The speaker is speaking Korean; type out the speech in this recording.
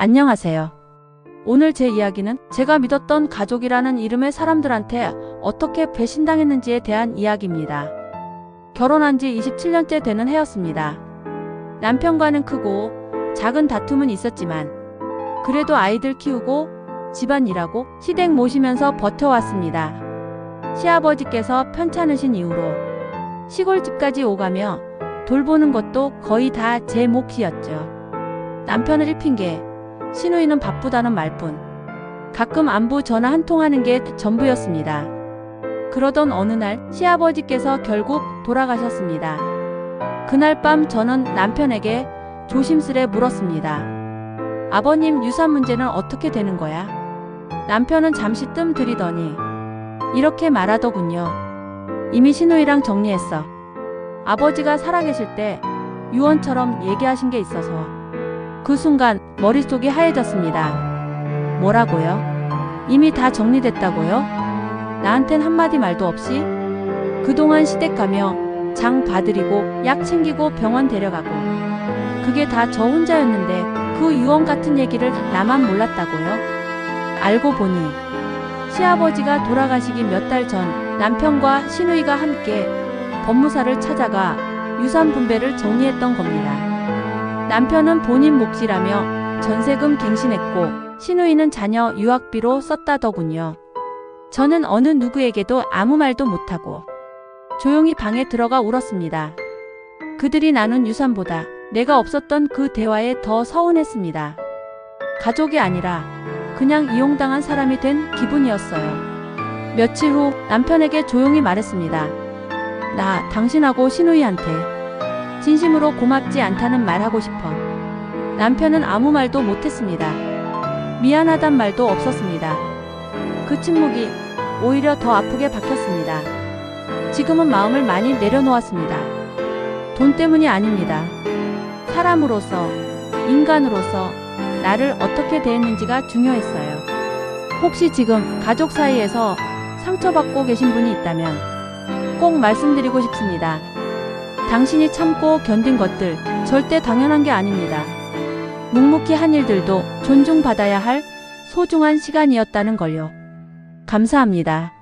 안녕하세요. 오늘 제 이야기는 제가 믿었던 가족이라는 이름의 사람들한테 어떻게 배신당했는지에 대한 이야기입니다. 결혼한 지 27년째 되는 해였습니다. 남편과는 크고 작은 다툼은 있었지만 그래도 아이들 키우고 집안 일하고 시댁 모시면서 버텨왔습니다. 시아버지께서 편찮으신 이후로 시골집까지 오가며 돌보는 것도 거의 다 제 몫이었죠. 남편을 일핀 게 신우이는 바쁘다는 말뿐. 가끔 안부 전화 한 통 하는 게 전부였습니다. 그러던 어느 날 시아버지께서 결국 돌아가셨습니다. 그날 밤 저는 남편에게 조심스레 물었습니다. 아버님 유산 문제는 어떻게 되는 거야? 남편은 잠시 뜸 들이더니 이렇게 말하더군요. 이미 신우이랑 정리했어. 아버지가 살아계실 때 유언처럼 얘기하신 게 있어서 그 순간 머릿속이 하얘졌습니다. 뭐라고요? 이미 다 정리됐다고요? 나한텐 한마디 말도 없이? 그동안 시댁 가며 장 봐드리고 약 챙기고 병원 데려가고 그게 다 저 혼자였는데 그 유언 같은 얘기를 나만 몰랐다고요? 알고 보니 시아버지가 돌아가시기 몇 달 전 남편과 신우이가 함께 법무사를 찾아가 유산 분배를 정리했던 겁니다. 남편은 본인 몫이라며 전세금 갱신했고 신우이는 자녀 유학비로 썼다더군요. 저는 어느 누구에게도 아무 말도 못하고 조용히 방에 들어가 울었습니다. 그들이 나눈 유산보다 내가 없었던 그 대화에 더 서운했습니다. 가족이 아니라 그냥 이용당한 사람이 된 기분이었어요. 며칠 후 남편에게 조용히 말했습니다. 나 당신하고 신우이한테 진심으로 고맙지 않다는 말 하고 싶어. 남편은 아무 말도 못했습니다. 미안하단 말도 없었습니다. 그 침묵이 오히려 더 아프게 박혔습니다. 지금은 마음을 많이 내려놓았습니다. 돈 때문이 아닙니다. 사람으로서, 인간으로서 나를 어떻게 대했는지가 중요했어요. 혹시 지금 가족 사이에서 상처받고 계신 분이 있다면 꼭 말씀드리고 싶습니다. 당신이 참고 견딘 것들 절대 당연한 게 아닙니다. 묵묵히 한 일들도 존중받아야 할 소중한 시간이었다는 걸요. 감사합니다.